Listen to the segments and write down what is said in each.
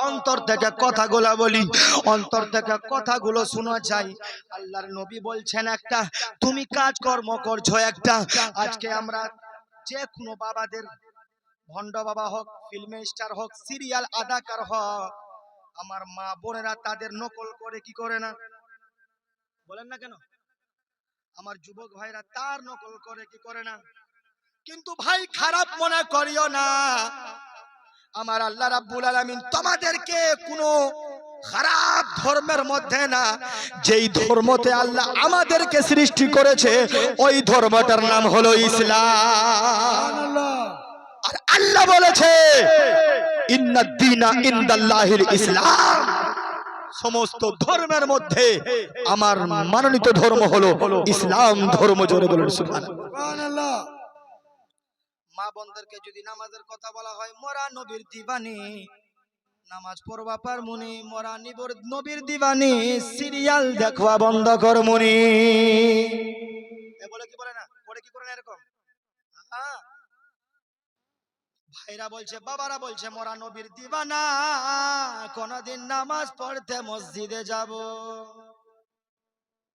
অন্তর থেকে কথাগুলো বলি। অন্তর থেকে কথাগুলো শোনা যায়। আল্লাহর নবী বলছেন একটা, তুমি কাজকর্ম করছ একটা। আজকে আমরা যে কোনো বাবাদের, ভণ্ড বাবা হোক ফিল্ম স্টার হোক সিরিয়াল আদাকার হোক, আমার মা বোনেরা তাদের নকল করে কি করে না? বলেন না কেন? আমার যুবক ভাইরা তার নকল করে কি করে না? কিন্তু ভাই খারাপ মনে করিও না। আমার আল্লাহ রাব্বুল আলামিন তোমাদেরকে কোনো খারাপ ধর্মের মধ্যে না, যেই ধর্মতে আল্লাহ আমাদেরকে সৃষ্টি করেছে, ওই ধর্মটার নাম হলো ইসলাম। আর আল্লাহ বলেছে ইনদাল্লাহিল ইসলাম। সমস্ত ধর্মের মধ্যে আমার মানোনীত ধর্ম হলো ইসলাম ধর্ম, জোরে বলুন সুবহানাল্লাহ। মা বোনদেরকে যদি নামাজের কথা বলা হয়, মোরা নবীর দিবানি। নামাজ পড়বা পার মুনি মোরা নিবর নবীর দিবানি। সিরিয়াল দেখবা বন্ধ কর মুনি বলে কি বলে না? পড়ে কি করে এরকম? ভাইরা বলছে, বাবারা বলছে, মোরা নবীর দিবানা, কোনদিন নামাজ পড়তে মসজিদে যাব।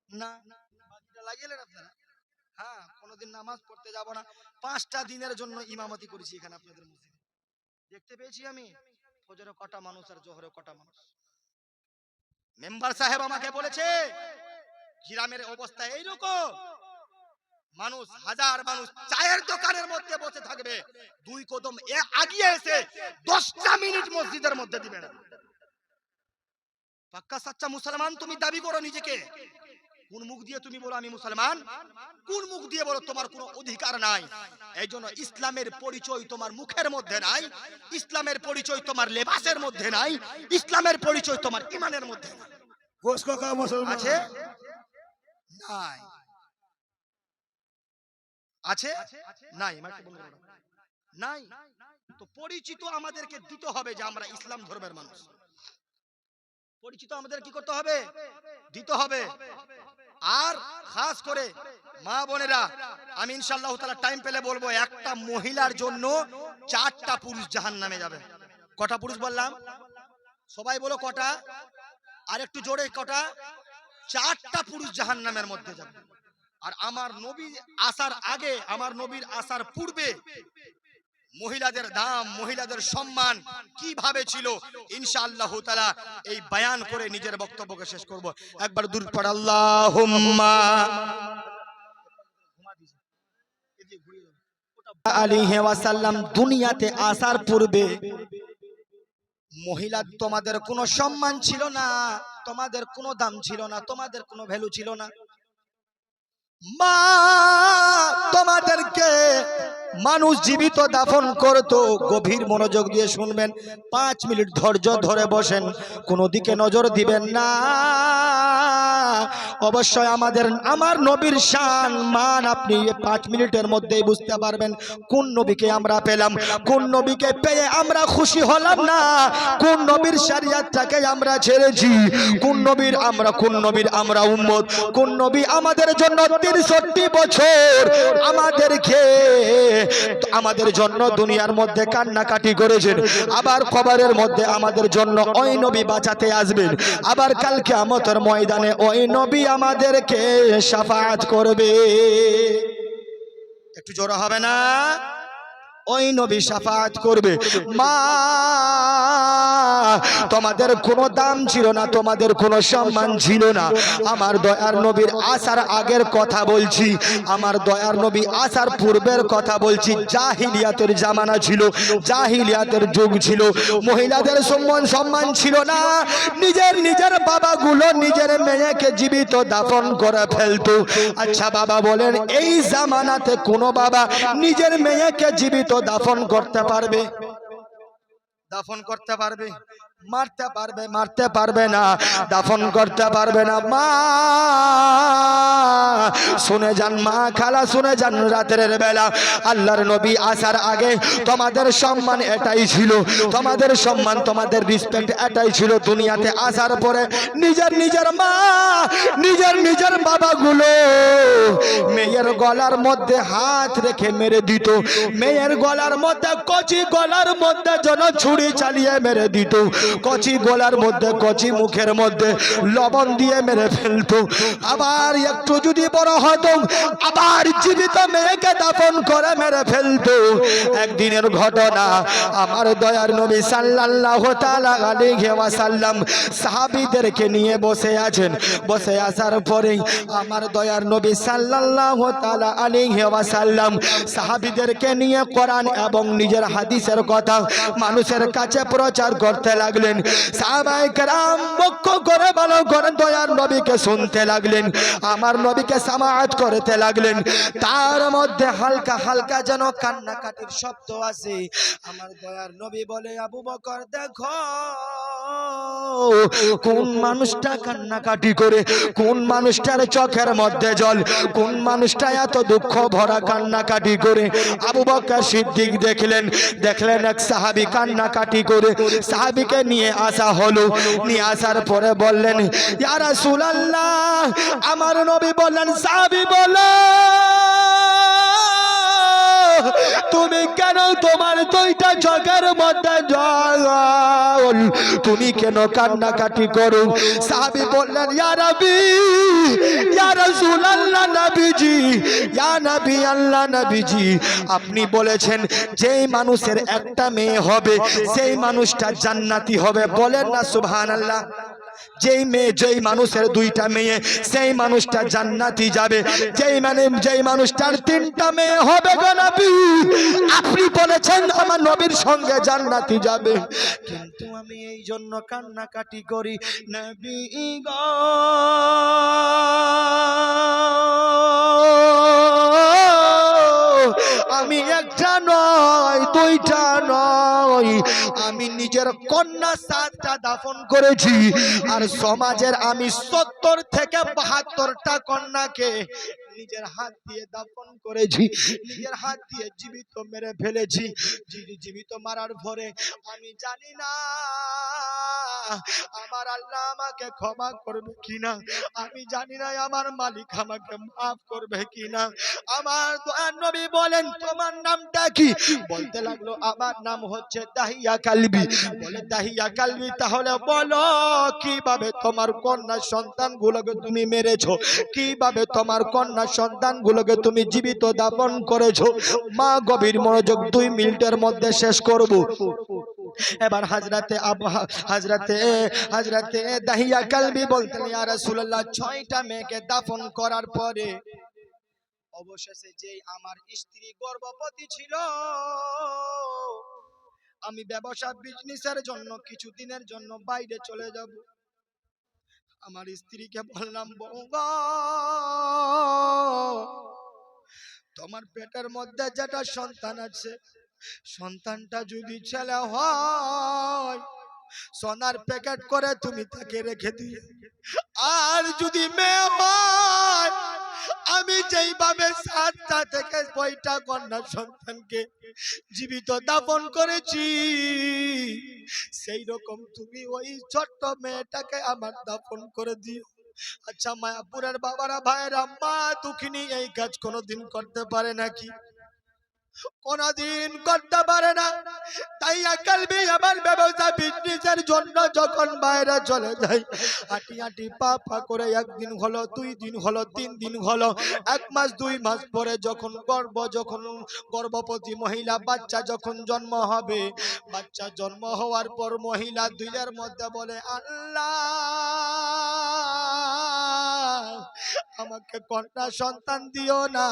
না লাগিয়েলেন আপনারা। হ্যাঁ কোনোদিন নামাজ পড়তে যাব না। পাঁচটা দিনের জন্য ইমামতি করেছি এখানে আপনাদের মসজিদে। দেখতে পেয়েছি আমি, ফজরে কটা মানুষ আর জোহরে কটা মানুষ। মেম্বার সাহেব আমাকে বলেছে, গ্রামের অবস্থা এইরকম। মানুষ, হাজার মানুষ চায়ের দোকানের মধ্যে বসে থাকবে। দুই কদম এ আগিয়ে এসে দশটা মিনিট মসজিদের মধ্যে দিবে না। পাক্কা সাচ্চা মুসলমান, তুমি দাবি করো নিজেকে। কোন মুখ দিয়ে তুমি বলো আমি মুসলমান? কোন মুখ দিয়ে বলো তোমার কোনো অধিকার নাই? এই জন্য ইসলামের পরিচয় তোমার মুখের মধ্যে নাই ইসলামের পরিচয় তোমার লেবাসের মধ্যে নাই ইসলামের পরিচয় তোমার ইমানের মধ্যে আছে? নাই। আছে? নাই। নাই। তো পরিচিত আমাদেরকে দিতে হবে যে আমরা ইসলাম ধর্মের মানুষ। পরিচিত আমাদের কি করতে হবে? দিতে হবে। আর খাস করে মা বোনেরা, আমি ইনশাআল্লাহ তাআলা টাইম পেলে বলব, একটা মহিলার জন্য চারটা পুরুষ জাহান নামে যাবে। কটা পুরুষ বললাম? সবাই বলো কটা। আর একটু জোরে কটা। চারটা পুরুষ জাহান নামের মধ্যে যাবে। আর আমার নবী আসার আগে, আমার নবীর আসার পূর্বে মহিলাদের দাম, মহিলাদের সম্মান কীভাবে ছিল? ইনশাআল্লাহ তাআলা এই বয়ান করে নিজের বক্তব্যকে শেষ করব। একবার দূর পড়, আল্লাহুম্মা। আলাইহি ওয়াসাল্লাম দুনিয়াতে আসার পূর্বে মহিলা তোমাদের কোনো সম্মান ছিল না, তোমাদের কোনো দাম ছিল না, তোমাদের কোনো ভ্যালু ছিল না। মা, তোমাদেরকে মানুষ জীবিত দাফন করতো, গভীর মনোযোগ দিয়ে শুনবেন। পাঁচ মিনিট ধৈর্য ধরে বসেন, কোনো দিকে নজর দিবেন না। অবশ্যই আমাদের, আমার নবীর শান, মান আপনি পাঁচ মিনিটের মধ্যেই বুঝতে পারবেন, কোন নবীকে আমরা পেলাম, কোন নবীকে পেয়ে আমরা খুশি হলাম না, কোন নবীর শরিয়াতটাকে আমরা ছেড়েছি, কোন নবীর আমরা, কোন নবীর আমরা উম্মত, কোন নবী আমাদের জন্য তিরষট্টি বছর আমাদেরকে আমাদের জন্য দুনিয়ার মধ্যে কান্নাকাটি করেছেন। আবার কবরের মধ্যে আমাদের জন্য ওই নবী বাঁচাতে আসবেন। আবার কালকে আমতর ময়দানে ওই নবী আমাদেরকে সাফাত করবে। একটু জোরে হবে না? ওই নবী সাফাত করবে। মা তোমাদের কোনো দাম ছিল না, তোমাদের কোনো সম্মান ছিল না। আমার দয়ার নবীর আসার আগের কথা বলছি, আমার দয়ার নবী আসার পূর্বের কথা বলছি, জাহিলিয়াতের জামানা ছিল, জাহিলিয়াতের যুগ ছিল, মহিলাদের সম্মান সম্মান ছিল না। নিজের নিজের বাবাগুলো নিজের মেয়েকে জীবিত দাফন করে ফেলতো। আচ্ছা বাবা বলেন, এই জামানাতে কোনো বাবা নিজের মেয়েকে জীবিত দাফন করতে পারবে? দাফন করতে পারবে। মারতে পারবে মারতে পারবে না, দাফন করতে পারবে না। মা, শুনে যান মা খালা, শুনে যান রাতের বেলা। আল্লাহর নবী আসার আগে তোমাদের সম্মান এটাই ছিল, তোমাদের সম্মান, তোমাদের রিসপেক্ট এটাই ছিল দুনিয়াতে আসার পরে নিজের নিজের মা, নিজের নিজের বাবাগুলো মেয়ের গলার মধ্যে হাত রেখে মেরে দিত, মেয়ের গলার মধ্যে কচি গলার মধ্যে যেন ছুরি চালিয়ে মেরে দিত। কচি গলার মধ্যে, কচি মুখের মধ্যে লবণ দিয়ে মেরে ফেলতো। আবার একটু যদি বড় হতো, আবার জীবিত মেয়েকে দাফন করে মেরে ফেলতো। একদিনের ঘটনা, আমার দয়ার নবী আলাইহি ওয়াসাল্লাম সাহাবীদেরকে নিয়ে বসে আছেন। বসে আসার পরে আমার দয়ার নবী সাল্লাল্লাহু তাআলা আলাইহি ওয়াসাল্লাম সাহাবিদেরকে নিয়ে কোরআন এবং নিজের হাদিসের কথা মানুষের কাছে প্রচার করতে লাগলেন। সাহাবায়ে কেরাম বক্ষ করে ভালো করে দয়ার নবীকে শুনতে লাগলেন। আমার নবীকে সামাআত করতে লাগলেন। তার মধ্যে হালকা হালকা যেন কান্নাকাটির শব্দ আছে আমার দয়ার নবী বলে, আবু বকর, দেখো কোন মানুষটা কান্নাকাটি করে, কোন মানুষটার চোখের মধ্যে জল, কোন মানুষটা এত দুঃখ ভরা কান্নাকাটি করে। আবু বকর সিদ্দিক দেখলেন দেখলেন এক সাহাবী কান্নাকাটি করে। সাহাবীকে নিয়ে আসা হলো। নিয়ে আসার পরে বললেন আমার নবী বললেন সাবি বলো কেন তোমার দুইটা চোখের মধ্যে জল তুমি কেন কান্নাকাটি করো? সাহাবি বললেন, ইয়া নবী ইয়া নবীজি, ইয়া নবী আল্লাহ নবীজি। আপনি বলেছেন, যেই মানুষের একটা মেয়ে হবে, সেই মানুষটা জান্নাতি হবে। বলেন না, সুবহানাল্লাহ। যেই মেয়ে, যেই মানুষের দুইটা মেয়ে, সেই মানুষটা জান্নাতি যাবে। যেই মানে যেই মানুষটার তিনটা মেয়ে হবে গো নবী। আপনি বলেছেন আমার নবীর সঙ্গে জান্নাতি যাবে। কিন্তু আমি এই জন্য কান্নাকাটি করি, নবী গো। আমি একটা নয়, দুইটা নয়। আমি নিজের কন্যা সাতটা দাফন করেছি, আর সমাজের আমি সত্তর থেকে বাহাত্তরটা কন্যাকে নিজের হাত দিয়ে দাফন করেছি, নিজের হাত দিয়ে জীবিত মেরে ফেলেছি। জীবিত মারার পরে আমি জানি না আমার আল্লাহ আমাকে ক্ষমা করবে কিনা, আমি জানি না আমার মালিক আমাকে মাফ করবে কিনা। আমার নবী বলেন, তোমার নামটা কি? বলতে লাগল, আমার নাম হচ্ছে দাহিয়া কালবি। বলে দাহিয়া কালবি, তাহলে বলো, কীভাবে তোমার কন্যা সন্তানগুলোকে তুমি মেরেছো? কীভাবে তোমার কন্যা সন্তানগুলোকে তুমি জীবিত দাপন করেছ। মা গভীর মনোযোগ দুই মিনিটের মধ্যে শেষ করব। এবার হাজরাতে হাজরাতে হাজরাতে দাহিয়া কালবি বলতেন, ইয়া রাসূলুল্লাহ, ছয়টা মেয়েকে দাফন করার পরে অবশেষে যে আমার স্ত্রী গর্ভবতী ছিল, আমি ব্যবসা বিজনেসের জন্য, কিছু দিনের জন্য বাইরে চলে যাব। আমার স্ত্রীকে বললাম তোমার পেটের মধ্যে যেটা সন্তান আছে, সন্তানটা যদি ছেলে হয়, সোনার প্যাকেট করে তুমি তাকে রেখে দিয়ে আর যদি মেয়ে হয় আমি যেইভাবে সাতটা থেকে কয়টা কন্যা সন্তানকে জীবিত দাপন করেছি সেই রকম তুমি ওই ছোট্ট মেয়েটাকে আমার দাপন করে দিও। আচ্ছা মায়াপুরের বাবারা, ভাইয়েরা, মা দুঃখিনী এই কাজ কোনোদিন করতে পারে নাকি? কোনদিন করতে পারে না। তাই কালবি আমার ব্যবসা বিজনেসের জন্য যখন বাইরে চলে যাই হাঁটি হাঁটি পা পা করে একদিন হলো, দুই দিন হলো, তিন দিন হলো, এক মাস, দুই মাস পরে যখন গর্ভ যখন গর্ভবতী মহিলা, বাচ্চা যখন জন্ম হবে, বাচ্চা জন্ম হওয়ার পর মহিলা দুইয়ের মধ্যে বলে, আল্লাহ! আমাকে কন্যা সন্তান দিও না।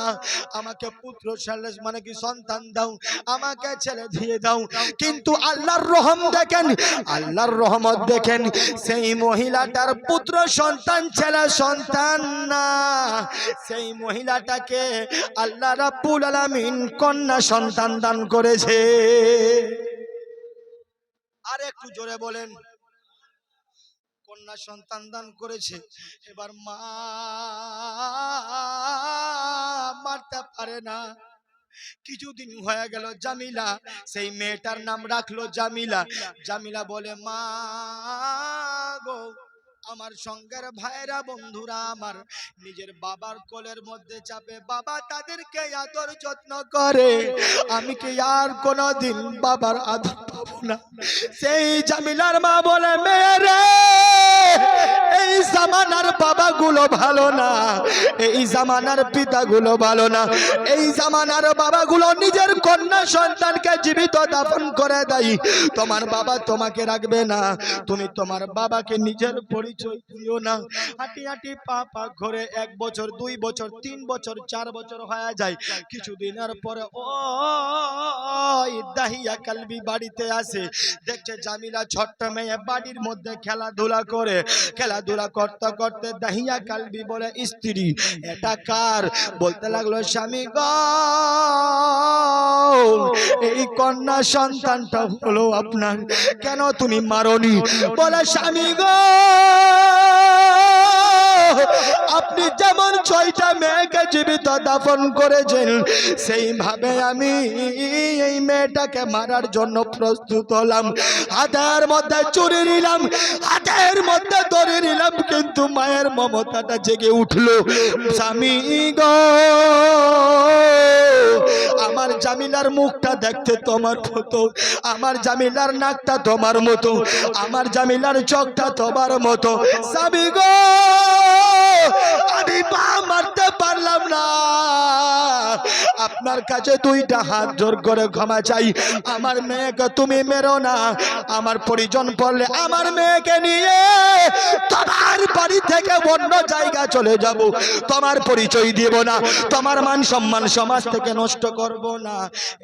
আমাকে পুত্র ছেলে মানে কি সন্তান দাও। আমাকে ছেলে দিয়ে দাও। কিন্তু আল্লাহর রহম দেখেন, আল্লাহর রহমত দেখেন, সেই মহিলাটার পুত্র সন্তান, ছেলে সন্তান না। সেই মহিলাটাকে আল্লাহ রাব্বুল আলামিন কন্যা সন্তান দান করেছে। আর একটু জোরে বলেন। কন্যা সন্তান দান করেছে। এবার মা মারতে পারে না। কিছুদিন হয়ে গেল জামিলা, সেই মেয়েটার নাম রাখল জামিলা। জামিলা বলে, মা আমার সঙ্গের ভাইরা বন্ধুরা আমার, নিজের বাবার কোলের মধ্যে চাপে বাবা তাদেরকে আদর যত্ন করে। আমি কি আর কোনদিন বাবার আদর পাবো না? সেই জামিলার মা বলে মেয়েরে এই জামানার বাবাগুলো ভালো না। এই জামানার পিতাগুলো ভালো না। এই জামানার বাবাগুলো নিজের কন্যা সন্তানকে জীবিত দাফন করে দেয়। তোমার বাবা তোমাকে রাখবে না। তুমি তোমার বাবাকে নিজের পরিচয় দিও না। হাঁটি হাঁটি পা পা ঘরে এক বছর, দুই বছর, তিন বছর, চার বছর হয়ে যায়। কিছুদিনের পরে ও দাহিয়া কালবি বাড়িতে আসে। দেখছে জামিলা ছোট্ট মেয়ে বাড়ির মধ্যে খেলাধুলা করে। খেলাধুলা করতে করতে দাহিয়া কালবি বলে স্ত্রী, এটা কার? বলতে লাগল, স্বামী গ, এই কন্যা সন্তানটা হলো আপনার। কেন তুমি মারনি? বলে, স্বামী গো আপনি যেমন ছয়টা মেয়েকে জীবিত দাফন করেছেন, সেইভাবে আমি এই মেয়েটাকে মারার জন্য প্রস্তুত হলাম। হাতের মধ্যে চুরি নিলাম, হাতের মধ্যে ধরে নিলাম, কিন্তু মায়ের মমতাটা জেগে উঠল। স্বামী গো, আমার জামিলার মুখটা দেখতে তোমার মতো, আমার জামিলার নাকটা তোমার মতো, আমার জামিলার চোখটা তোমার মতো। স্বামী গো আমি পা মারতে পারলাম না। আপনার কাছে দুইটা হাত জোর করে ক্ষমা চাই। আমার মেয়েকে তুমি মেরো না। আমার পরিজন পড়লে আমার মেয়েকে নিয়ে তোমার বাড়ি থেকে অন্য জায়গা চলে যাব। তোমার পরিচয় দিব না। তোমার মান সম্মান সমাজ থেকে নষ্ট করব না।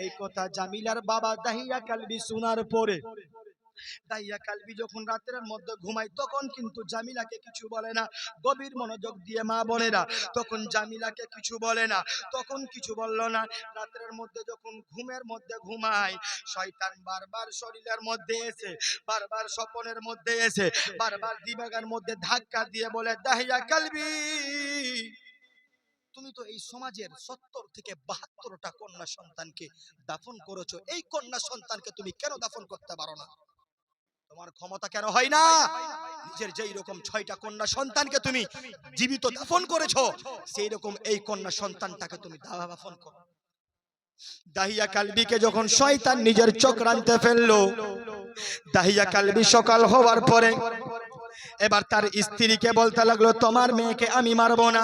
এই কথা জামিলার বাবা দাহিয়া কালবি শোনার পরে দাইয়া কালবি যখন রাতের মধ্যে ঘুমায়, তখন কিন্তু জামিলাকে কিছু বলে না। গভীর মনোযোগ দিয়ে মা বোনেরা, তখন জামিলাকে কিছু বলে না, তখন কিছু বলল না। রাতের মধ্যে যখন ঘুমের মধ্যে ঘুমায়, শয়তান বারবার শরীরের মধ্যে এসে, বারবার স্বপনের মধ্যে এসে, বারবার দিমাগের মধ্যে ধাক্কা দিয়ে বলে দাহিয়া কালবি তুমি তো এই সমাজের সত্তর থেকে বাহাত্তরটা কন্যা সন্তানকে দাফন করেছ। এই কন্যা সন্তানকে তুমি কেন দাফন করতে পারো না? তোমার ক্ষমতা কেন হয় না? নিজের যেই রকম ছয়টা কন্যা সন্তানকে তুমি জীবিত দাফন করেছ, সেই রকম এই কন্যা সন্তানটাকে তুমি দাফন করো। দাহিয়া কালবিকে যখন শয়তান নিজের চোখ রানতে ফেলল, দাহিয়া কালবি সকাল হওয়ার পরে এবার তার স্ত্রীকে বলতে লাগল, তোমার মেয়েকে আমি মারবো না।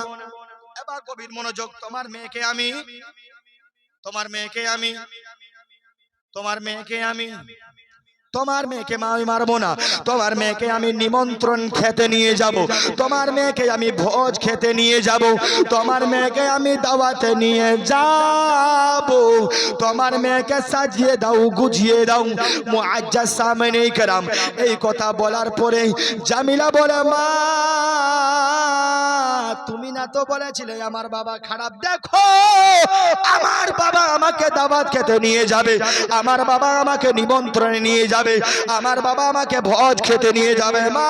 এবার গভীর মনোযোগ, তোমার মেয়েকে আমি, তোমার মেয়েকে আমি, তোমার মেয়েকে আমি। তোমার মেয়েকে মা আমি মারবো না। তোমার মেয়েকে আমি নিমন্ত্রণ খেতে নিয়ে যাব। তোমার মেয়েকে আমি ভোজ খেতে নিয়ে যাব। তোমার মেয়েকে আমি দাওয়াতে নিয়ে যাব। তোমার মেয়েকে সাজিয়ে দাও গুছিয়ে দাও। মুআজ্জাজ সামনে কেরাম। এই কথা বলার পরে জামিলা বলে, মা, তুমি না তো বলেছিলে আমার বাবা খারাপ। দেখো, আমার বাবা আমাকে দাওয়াত খেতে নিয়ে যাবে। আমার বাবা আমাকে নিমন্ত্রণে নিয়ে যাবে। আমার বাবা আমাকে ভজ খেতে নিয়ে যাবে, মা।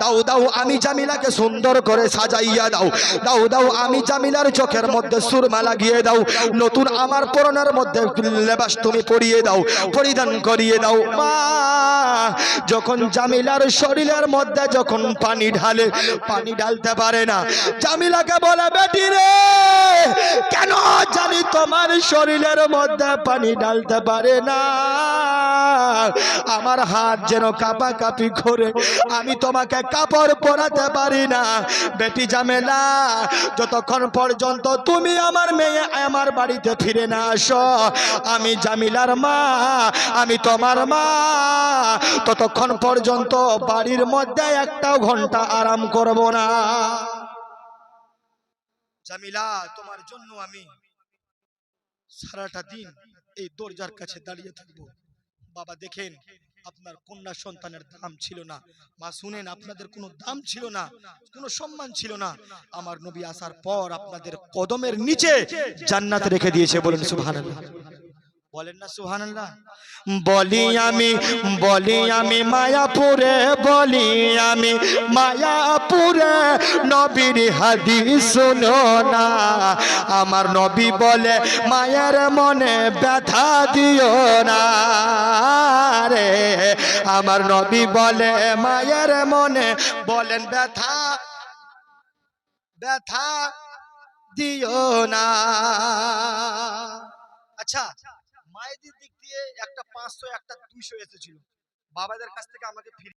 দাও দাও, আমি জামিলাকে সুন্দর করে সাজাইয়া দাও। দাও দাও, আমি জামিলার চোখের মধ্যে সুরমা লাগিয়ে দাও। নতুন আমার পরনের মধ্যে লেবাস তুমি পরিয়ে দাও, পরিধান করিয়ে দাও। মা, যখন জামিলার শরীরের মধ্যে যখন পানি ঢালে, পানি ঢালতে পারে না, জামিলাকে বলে, বেটি রে তোমার শরীরের মধ্যে পানি ঢালতে পারে না। আমার হাত যেন কাপা কাপি করে, আমি তোমাকে কাপড় পরাতে পারি না। বেটি জামেলা, যতক্ষণ পর্যন্ত তুমি আমার মেয়ে আমার বাড়িতে ফিরে না আসো, আমি জামিলার মা, আমি তোমার মা। ততক্ষণ পর্যন্ত বাড়ির মধ্যে একটাও ঘণ্টা আরাম করব না। জামিলা, তোমার জন্য আমি সারাটা দিন এই দরজার কাছে দাঁড়িয়ে থাকব। বাবা, দেখেন আপনার কন্যা সন্তানের দাম ছিল না। মা, শুনেন, আপনাদের কোনো দাম ছিল না, কোনো সম্মান ছিল না। আমার নবী আসার পর আপনাদের কদমের নিচে জান্নাত রেখে দিয়েছে বলেন সুবহানাল্লাহ। বলেন না সুবহানাল্লাহ। বলি আমি বলি আমি। মায়াপুরে বলি আমি মায়াপুরে। নবীর হাদিস শোনো না। আমার নবী বলে মায়ের মনে ব্যথা দিও না রে। আমার নবী বলে মায়ের মনে বলেন ব্যথা ব্যথা দিও না। আচ্ছা একটা পাঁচশো একটা দুইশো এসেছিল। বাবাদের কাছ থেকে আমাকে ফিরে